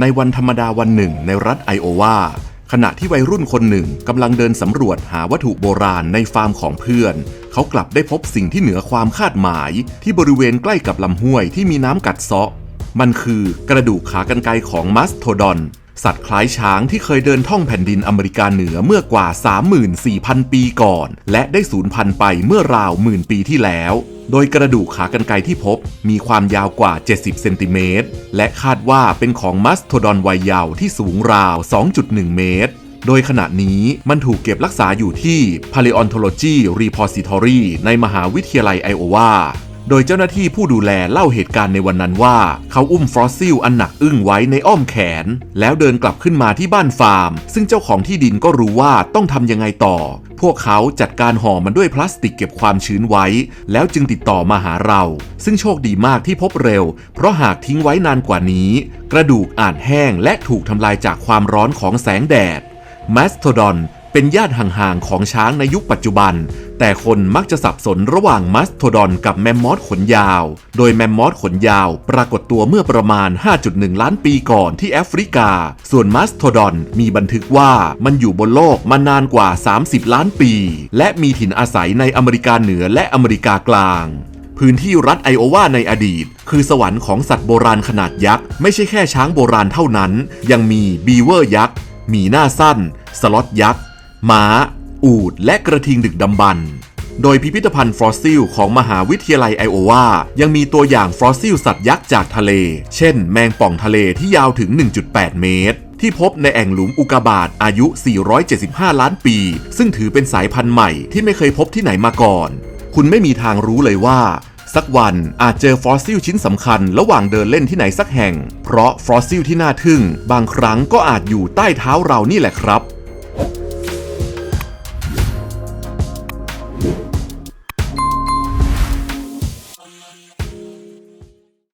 ในวันธรรมดาวันหนึ่งในรัฐไอโอวา ขณะที่วัยรุ่นคนหนึ่งกำลังเดินสำรวจหาวัตถุโบราณในฟาร์มของเพื่อน เขากลับได้พบสิ่งที่เหนือความคาดหมาย ที่บริเวณใกล้กับลำห้วยที่มีน้ำกัดเซาะ มันคือกระดูกขากรรไกรของมัสโทดอน สัตว์คล้ายช้างที่เคยเดินท่องแผ่นดินอเมริกาเหนือเมื่อกว่า 34,000 ปีก่อน และได้สูญพันธุ์ไปเมื่อราวหมื่นปีที่แล้ว โดยกระดูกขากรรไกรที่พบมีความยาวกว่า 70 เซนติเมตร และคาดว่าเป็นของมัสโทดอนวัยเยาว์ที่สูงราว 2.1 เมตร โดยขณะนี้มันถูกเก็บรักษาอยู่ที่ Paleontology Repository ในมหาวิทยาลัยไอโอวา โดยเจ้าหน้าที่ผู้ดูแลเล่าเหตุการณ์ในวันนั้นว่า เขาอุ้มฟรอสซิลอันหนักอึ้งไว้ในอ้อมแขน แล้วเดินกลับขึ้นมาที่บ้านฟาร์ม ซึ่งเจ้าของที่ดินก็รู้ว่าต้องทำยังไงต่อ พวกเขาจัดการห่อมันด้วยพลาสติกเก็บความชื้นไว้ แล้วจึงติดต่อมาหาเรา ซึ่งโชคดีมากที่พบเร็ว เพราะหากทิ้งไว้นานกว่านี้ กระดูกอาจแห้งและถูกทำลายจากความร้อนของแสงแดดแมสโทดอน เป็นญาติห่างๆของช้างในยุคปัจจุบัน แต่คนมักจะสับสนระหว่างมาสโทดอนกับแมมมอสขนยาว โดยแมมมอสขนยาวปรากฏตัวเมื่อประมาณ 5.1 ล้านปีก่อนที่แอฟริกา ส่วนมาสโทดอนมีบันทึกว่ามันอยู่บนโลกมานานกว่า 30 ล้านปี และมีถิ่นอาศัยในอเมริกาเหนือและอเมริกากลางพื้นที่รัฐไอโอวาในอดีต คือสวรรค์ของสัตว์โบราณขนาดยักษ์ ไม่ใช่แค่ช้างโบราณเท่านั้น ยังมีบีเวอร์ยักษ์ มีหน้าสั้น สล็อตยักษ์ ม้า อูดและกระทิงดึกดำบรรพ์โดยพิพิธภัณฑ์ฟอสซิลของมหาวิทยาลัยไอโอวา ยังมีตัวอย่างฟอสซิลสัตว์ยักษ์จากทะเล เช่น แมงป่องทะเลที่ยาวถึง 1.8 เมตร ที่พบในแอ่งหลุมอุกาบาตอายุ 475 ล้านปี ซึ่งถือเป็นสายพันธุ์ใหม่ที่ไม่เคยพบที่ไหนมาก่อน คุณไม่มีทางรู้เลยว่า สักวันอาจเจอฟอสซิลชิ้นสำคัญระหว่างเดินเล่นที่ไหนสักแห่ง เพราะฟอสซิลที่น่าทึ่ง บางครั้งก็อาจอยู่ใต้เท้าเรานี่แหละครับ